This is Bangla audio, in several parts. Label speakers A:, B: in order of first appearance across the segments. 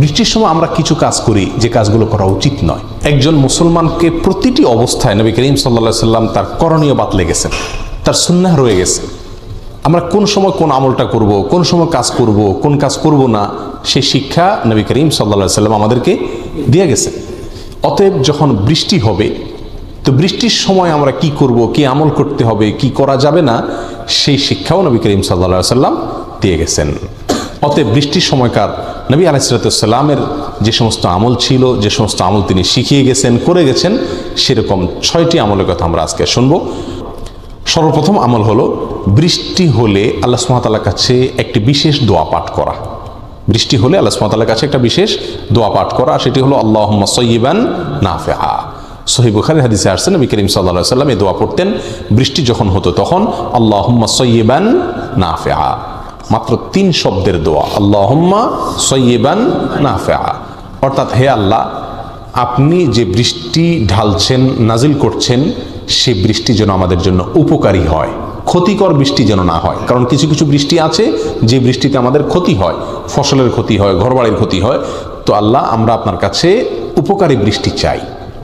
A: বৃষ্টির সময় আমরা কিছু কাজ করি, যে কাজগুলো করা উচিত নয়। একজন মুসলমানকে প্রতিটি অবস্থায় নবী করিম সাল্লা সাল্লাম তার করণীয় বাত লেগেছেন, তার সুন্নাহ রয়ে গেছে। আমরা কোন সময় কোন আমলটা করব, কোন সময় কাজ করব, কোন কাজ করব না সেই শিক্ষা নবী করিম সাল্লা সাল্লাম আমাদেরকে দিয়ে গেছে অতএব যখন বৃষ্টি হবে, তো বৃষ্টির সময় আমরা কি করব, কি আমল করতে হবে, কি করা যাবে না, সেই শিক্ষাও নবী করিম সাল্লা সাল্লাম দিয়ে গেছেন। অতএব বৃষ্টির সময়কার নবী আলাইসালামের যে সমস্ত আমল ছিল, যে সমস্ত আমল তিনি শিখিয়ে গেছেন, করে গেছেন, সেরকম ছয়টি আমলের কথা আমরা আজকে শুনব। সর্বপ্রথম আমল হলো, বৃষ্টি হলে আল্লাহ সুমাতালার কাছে একটি বিশেষ দোয়া পাঠ করা। বৃষ্টি হলে আল্লাহ সুমাতালার কাছে একটা বিশেষ দোয়া পাঠ করা, সেটি হলো আল্লাহ সৈবান নাফেহা। সহি বুখারি হাদিসে আসছেন নবী করিম সাল্লাহ সাল্লাম এই দোয়া পড়তেন। বৃষ্টি যখন হতো তখন আল্লাহ সৈবান নাফেহা। মাত্র তিন শব্দের দোয়া। আল্লাহম্মা সৈবান নাফেহা অর্থাৎ হে আল্লাহ, আপনি যে বৃষ্টি ঢালছেন, নাজিল করছেন, সে বৃষ্টি যেন আমাদের জন্য উপকারী হয়। ক্ষতিকর বৃষ্টি যেন না হয়। কারণ কিছু কিছু বৃষ্টি আছে, যে বৃষ্টিতে আমাদের ক্ষতি হয়। ফসলের ক্ষতি হয়, ঘরবাড়ির ক্ষতি হয়। তো আল্লাহ, আমরা আপনার কাছে উপকারী বৃষ্টি চাই।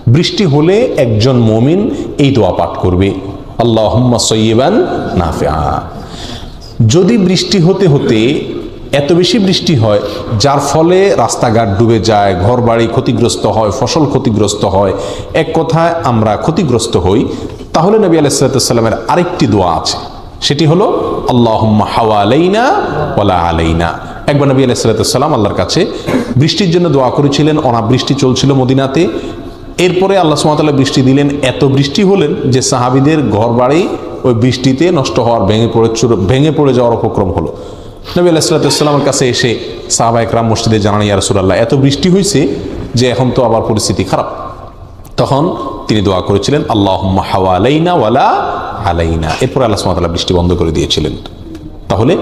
A: বৃষ্টি হলে একজন মমিন এই দোয়া পাঠ করবে। আল্লাহ সৈবান নাফিয়া যদি বৃষ্টি হতে হতে এত বেশি বৃষ্টি হয়, যার ফলে রাস্তাঘাট ডুবে যায় ঘর বাড়ি ক্ষতিগ্রস্ত হয়, ফসল ক্ষতিগ্রস্ত হয়, এক কথায় আমরা ক্ষতিগ্রস্ত হই, তাহলে নবী আলাইসালামের আরেকটি দোয়া আছে। সেটি হলো আল্লাহ হাওয়া আলাইনা ওলা আলাইনা। একবার নবী আলাইসালাম আল্লাহর কাছে বৃষ্টির জন্য দোয়া করেছিলেন, অনাবৃষ্টি চলছিল মদিনাতে। এরপরে আল্লাহ সুমাতাল্লাহ বৃষ্টি দিলেন, এত বৃষ্টি হলেন যে সাহাবিদের ঘর বাড়ি ওই বৃষ্টিতে নষ্ট হওয়ার ভেঙে পড়ে চুর- ভেঙে পড়ে যাওয়ার উপক্রম হলো। নবী আলাইসালামের কাছে এসে সাহাবা একরাম মসজিদে জানান ইয়া রসুল্লাহ এত বৃষ্টি হয়েছে যে এখন তো আবার পরিস্থিতি খারাপ। তখন তিনি দোয়া করেছিলেন আল্লাহ হাওয়া আলাইনা ওয়ালা আলাইনা। এরপর আল্লাহ সুমাতাল্লাহ বৃষ্টি বন্ধ করে দিয়েছিলেন। তাহলে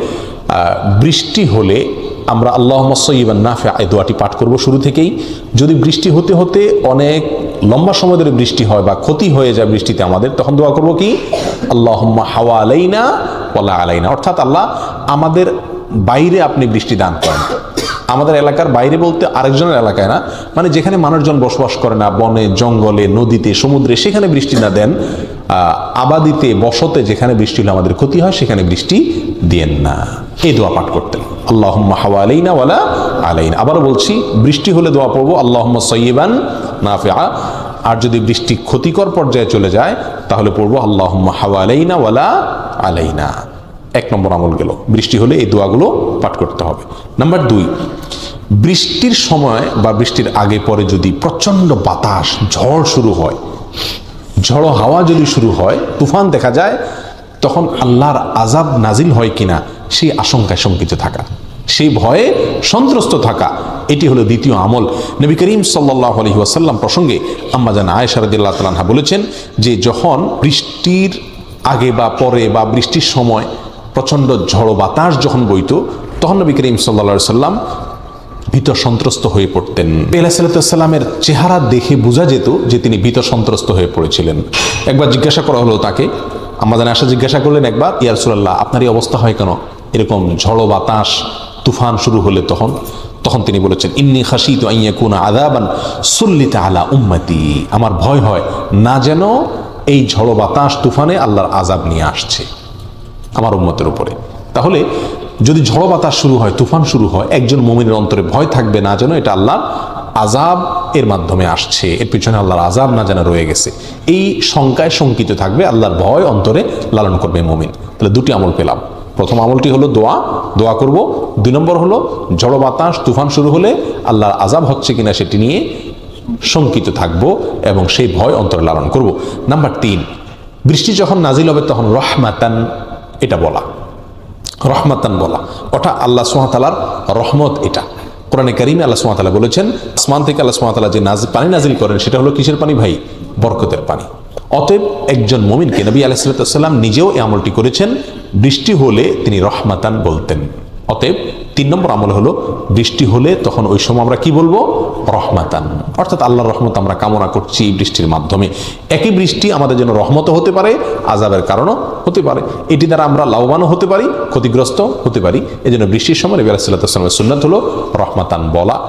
A: বৃষ্টি হলে আমরা আল্লাহ সঈবান নাফে এই দোয়াটি পাঠ করব শুরু থেকেই। যদি বৃষ্টি হতে হতে অনেক লম্বা সময় ধরে বৃষ্টি হয় বা ক্ষতি হয়ে যায় বৃষ্টিতে আমাদের, তখন দোয়া করব কি? আল্লাহ হাওয়া আলাইনা, ওয়ালা আলাইনা। অর্থাৎ আল্লাহ আমাদের বাইরে আপনি বৃষ্টি দান করেন। আমাদের এলাকার বাইরে বলতে আরেকজনের এলাকায় না মানে যেখানে মানুষজন বসবাস করে না, বনে, জঙ্গলে, নদীতে, সমুদ্রে, সেখানে বৃষ্টি না দেন আবাদিতে, বসতে যেখানে বৃষ্টি হলে আমাদের ক্ষতি হয়, সেখানে বৃষ্টি দিয়েন না। এই দোয়া পাঠ করতেন। আল্লাহ হাওয়া আলাইনা, ওয়ালা আলাইনা। আবারও বলছি, বৃষ্টি হলে দোয়া পড়ব আল্লাহ সৈবান নাফিয়া আর যদি বৃষ্টি ক্ষতিকর পর্যায়ে চলে যায়, তাহলে পড়ব আল্লাহ হাওয়া আলাইনা ওয়ালা আলাইনা। এক নম্বর আমল গেল। বৃষ্টি হলে এই দোয়াগুলো পাঠ করতে হবে। নাম্বার দুই, বৃষ্টির সময় বা বৃষ্টির আগে পরে যদি প্রচণ্ড বাতাস, ঝড় শুরু হয়, ঝড়ো হাওয়া যদি শুরু হয়, তুফান দেখা যায়, তখন আল্লাহর আজাব নাজিল হয় কিনা, সেই আশঙ্কায় শঙ্কিত থাকা। সেই ভয়ে সন্ত্রস্ত থাকা। এটি হলো দ্বিতীয় আমল। নবী করিম সাল্লাহ আলহি ওয়াসাল্লাম প্রসঙ্গে আম্মাজান আয়সারদুল্লাহ তালাহা বলেছেন যে যখন বৃষ্টির আগে বা পরে বা বৃষ্টির সময় প্রচণ্ড ঝড়ো বাতাস যখন বইত, তখন নবী করিম সাল্লা সাল্লাম ভীত সন্ত্রস্ত হয়ে পড়তেন। বেলা সাল্লামের চেহারা দেখে বোঝা যেত যে তিনি ভীত সন্ত্রস্ত হয়ে পড়েছিলেন। একবার জিজ্ঞাসা করা হলো তাকে আমাদের আশা জিজ্ঞাসা করলেন একবার ইয়ারসুল্লাহ আপনার এই অবস্থা হয় কেন? এরকম ঝড়ো বাতাস তুফান শুরু হলে তখন তখন তিনি বলেছেন, ইন্নি খাসি তো কোন আদাবান সুল্লিতে আলা উম্মতি। আমার ভয় হয় না যেন এই ঝড়ো বাতাস তুফানে আল্লাহর আজাব নিয়ে আসছে আমার উন্মতের উপরে। তাহলে যদি ঝড় বাতাস শুরু হয়, তুফান শুরু হয়, একজন মমিনের অন্তরে ভয় থাকবে না যেন এটা আল্লাহর আজাব এর মাধ্যমে আসছে। এর পিছনে আল্লাহর আজাব না যেন রয়ে গেছে। এই শঙ্কায় শঙ্কিত থাকবে, আল্লাহর ভয় অন্তরে লালন করবে মমিন। তাহলে দুটি আমল পেলাম। প্রথম আমলটি হলো দোয়া। দোয়া করব। দুই নম্বর হলো ঝড় বাতাস, তুফান শুরু হলে আল্লাহর আজাব হচ্ছে কিনা সেটি নিয়ে শঙ্কিত থাকব এবং সেই ভয় অন্তরে লালন করব। নাম্বার তিন, বৃষ্টি যখন নাজিল হবে তখন রহমাতান এটা বলা। রহমাতান বলা। ওটা আল্লাহ সুমাতালার রহমত এটা। কোরআনে কারিমে আল্লাহ সুমাতালা বলেছেন, আসমান থেকে আল্লাহ সুমাতালা যে নাজ, পানি নাজিল করেন সেটা হলো কিসের পানি ভাই? বরকতের পানি। অতএব একজন মমিনকে নবী আলাইসাল্লাম নিজেও এই আমলটি করেছেন। বৃষ্টি হলে তিনি রহমাতান বলতেন। অতএব তিন নম্বর আমল হলো, বৃষ্টি হলে তখন ওই সময় আমরা কি বলব? রহমাতান। অর্থাৎ আল্লাহর রহমত আমরা কামনা করছি বৃষ্টির মাধ্যমে। একই বৃষ্টি আমাদের জন্য রহমতও হতে পারে আজাবের কারণও হতে পারে। এটি দ্বারা আমরা লাভবানও হতে পারি, ক্ষতিগ্রস্ত হতে পারি। এই জন্য বৃষ্টির সময় নবী আলাইসাল্লামের সুন্নাত হলো রহমাতান বলা।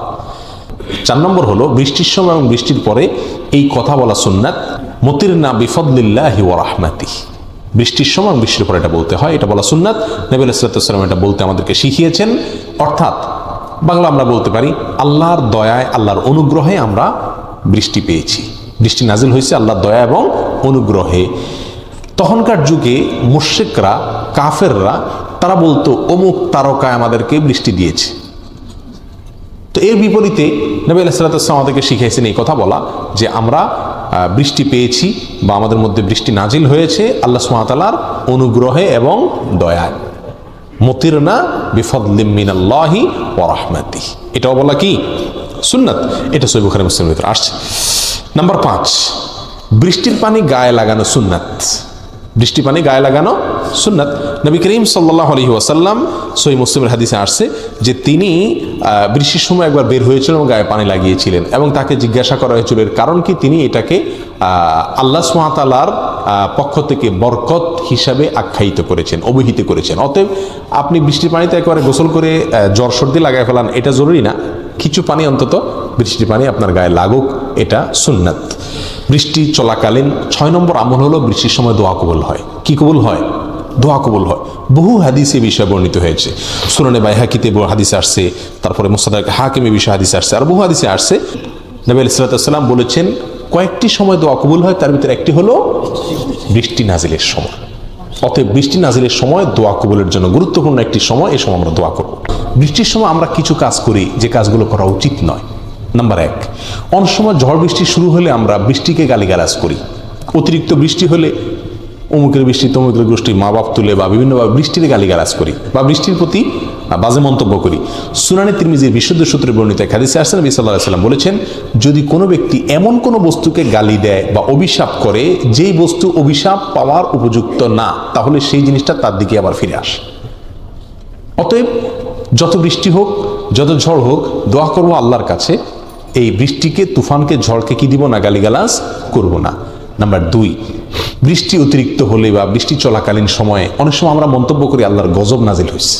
A: চার নম্বর হলো, বৃষ্টির সময় এবং বৃষ্টির পরে এই কথা বলা সুন্নাত মতির না বিফদলিল্লাহি ওয়া রাহমাতি বৃষ্টির সময় বৃষ্টির পরে এটা বলতে হয়, এটা বলা সুন্নাত। নবী আলাইসালাম এটা বলতে আমাদেরকে শিখিয়েছেন। অর্থাৎ বাংলা আমরা বলতে পারি, আল্লাহর দয়ায়, আল্লাহর অনুগ্রহে আমরা বৃষ্টি পেয়েছি। বৃষ্টি নাজিল হয়েছে আল্লাহর দয়া এবং অনুগ্রহে। তখনকার যুগে মুর্শেকরা কাফেররা, তারা বলতো, অমুক তারকায় আমাদেরকে বৃষ্টি দিয়েছে। তো এর বিপরীতে নবী আলাইসালাম আমাদেরকে শিখিয়েছেন এই কথা বলা যে আমরা বৃষ্টি পেয়েছি বা আমাদের মধ্যে বৃষ্টি নাজিল হয়েছে, আল্লাহ সুমাতালার অনুগ্রহে এবং দয়ায়। মতির না বিফদলিমিনাল্লাহি ওরহমাতি এটাও বলা কি? সুন্নাত। এটা সৈব খানে মুসলিমের ভিতরে আসছে। নাম্বার পাঁচ, বৃষ্টির পানি গায়ে লাগানো সুন্নাত। বৃষ্টি পানি গায়ে লাগানো সুন্নাত। নবী করিম সাল্লাহ আলহি ওয়াসাল্লাম সই মুসলিমের হাদিসে আসছে যে তিনি বৃষ্টির সময় একবার বের হয়েছিলেন এবং গায়ে পানি লাগিয়েছিলেন এবং তাকে জিজ্ঞাসা করা হয়েছিল এর কারণ কি? তিনি এটাকে আল্লাহ সুমাতালার পক্ষ থেকে বরকত হিসাবে আখ্যায়িত করেছেন অবহিত করেছেন। অতএব আপনি বৃষ্টির পানিতে একেবারে গোসল করে জ্বর সর্দি লাগায় ফেলান, এটা জরুরি না। কিছু পানি অন্তত বৃষ্টির পানি আপনার গায়ে লাগুক, এটা সুন্নাত। বৃষ্টি চলাকালীন ছয় নম্বর আমল হলো বৃষ্টির সময় দোয়া কবুল হয়। কি কবুল হয়? দোয়া কবুল হয়। বহু হাদিসে এ বিষয়ে বর্ণিত হয়েছে। সুনানে বাইহাকিতে হাদিস আসছে, তারপরে মোসাদাক হাকিমে বিষয়ে হাদিস আসছে, আর বহু হাদিসে আসছে। নবী আলাইসালাম বলেছেন, কয়েকটি সময় দোয়া কবুল হয়, তার ভিতরে একটি হলো বৃষ্টি নাজিলের সময়। অতএব বৃষ্টি নাজিলের সময় দোয়া কবুলের জন্য গুরুত্বপূর্ণ একটি সময় এই সময় আমরা দোয়া করব। বৃষ্টির সময় আমরা কিছু কাজ করি, যে কাজগুলো করা উচিত নয়। নাম্বার এক, অনেক সময় ঝড় বৃষ্টি শুরু হলে আমরা বৃষ্টিকে গালিগালাজ করি। অতিরিক্ত বৃষ্টি হলে অমুকের বৃষ্টি, তমুকের গোষ্ঠী, মা বাপ তুলে বা বিভিন্নভাবে বৃষ্টির গালিগালাজ করি বা বৃষ্টির প্রতি বাজে মন্তব্য করি। সুনানি তিরমিজির বিশুদ্ধ সূত্রে বর্ণিত হাদিসে আসছেন নবী সাল্লাম বলেছেন, যদি কোনো ব্যক্তি এমন কোনো বস্তুকে গালি দেয় বা অভিশাপ করে, যেই বস্তু অভিশাপ পাওয়ার উপযুক্ত না, তাহলে সেই জিনিসটা তার দিকে আবার ফিরে আসে। অতএব যত বৃষ্টি হোক, যত ঝড় হোক, দোয়া করব আল্লাহর কাছে, এই বৃষ্টিকে, তুফানকে, ঝড়কে কি দিব না, গালিগালাজ করব না। নাম্বার দুই বৃষ্টি অতিরিক্ত হলে বা বৃষ্টি চলাকালীন সময়ে অনেক সময় আমরা মন্তব্য করি আল্লাহর গজব নাজিল হয়েছে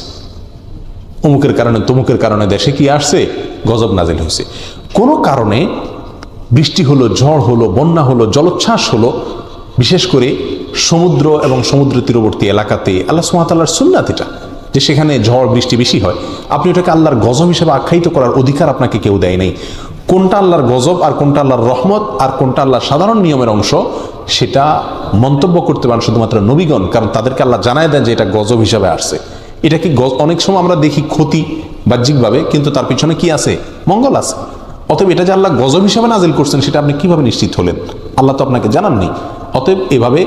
A: অমুকের কারণে, তমুকের কারণে দেশে কি আসছে? গজব নাজিল হয়েছে কোনো কারণে বৃষ্টি হলো, ঝড় হলো, বন্যা হলো, জলোচ্ছ্বাস হলো, বিশেষ করে সমুদ্র এবং সমুদ্র তীরবর্তী এলাকাতে আল্লাহ সুমাতাল্লাহর সুন্নাত এটা যে সেখানে ঝড়, বৃষ্টি বেশি হয়। আপনি ওটাকে আল্লাহর গজব হিসেবে আখ্যায়িত করার অধিকার আপনাকে কেউ দেয় নাই। কোনটা আল্লাহর গজব আর কোনটা আল্লাহর রহমত আর কোনটা আল্লাহর সাধারণ নিয়মের অংশ, সেটা মন্তব্য করতে পারেন শুধুমাত্র নবীগণ, কারণ তাদেরকে আল্লাহ জানায় দেন যে এটা গজব হিসাবে আসছে। এটা কি অনেক সময় আমরা দেখি ক্ষতি বাহ্যিকভাবে, কিন্তু তার পিছনে কি আছে? মঙ্গল আছে। অতএব এটা যে আল্লাহ গজব হিসাবে নাজিল করছেন, সেটা আপনি কীভাবে নিশ্চিত হলেন? আল্লাহ তো আপনাকে জানাননি। অতএব এভাবে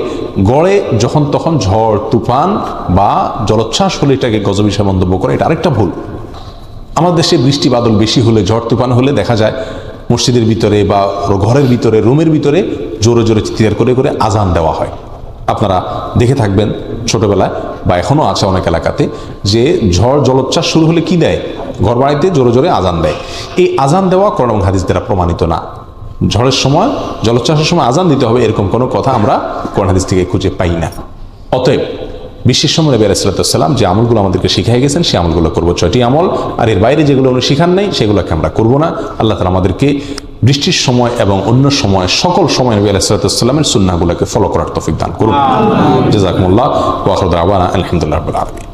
A: গড়ে যখন তখন ঝড়, তুফান বা জলোচ্ছ্বাস হলে এটাকে গজব হিসাবে মন্তব্য করে, এটা আরেকটা ভুল। আমাদের দেশে বৃষ্টি বাদল বেশি হলে, ঝড় তুফান হলে দেখা যায় মসজিদের ভিতরে বা ঘরের ভিতরে, রুমের ভিতরে জোরে জোরে চিৎকার করে করে আজান দেওয়া হয়। আপনারা দেখে থাকবেন ছোটবেলায় বা এখনও আছে অনেক এলাকাতে যে ঝড় জলোচ্ছ্বাস শুরু হলে কি দেয়? ঘর বাড়িতে জোরে জোরে আজান দেয়। এই আজান দেওয়া এবং হাদিস দ্বারা প্রমাণিত না। ঝড়ের সময়, জলোচ্ছ্বাসের সময় আজান দিতে হবে এরকম কোনো কথা আমরা কোরআন হাদিস থেকে খুঁজে পাই না। অতএব বিশ্বের সময় নবী আলাইসালাম যে আমলগুলো আমাদেরকে শিখাই গেছেন সেই আমলগুলো করব ছয়টি আমল। আর এর বাইরে যেগুলো উনি শিখান নেই সেগুলোকে আমরা করব না। আল্লাহ তালা আমাদেরকে বৃষ্টির সময় এবং অন্য সময় সকল সময় নবী আলাইসালাতামের সুন্নাগুলোকে ফলো করার তফিক দান করুন। জাজাকমুল্লাহ। ওয়াখরুদ আবানা আলহামদুলিল্লাহ আলামিন।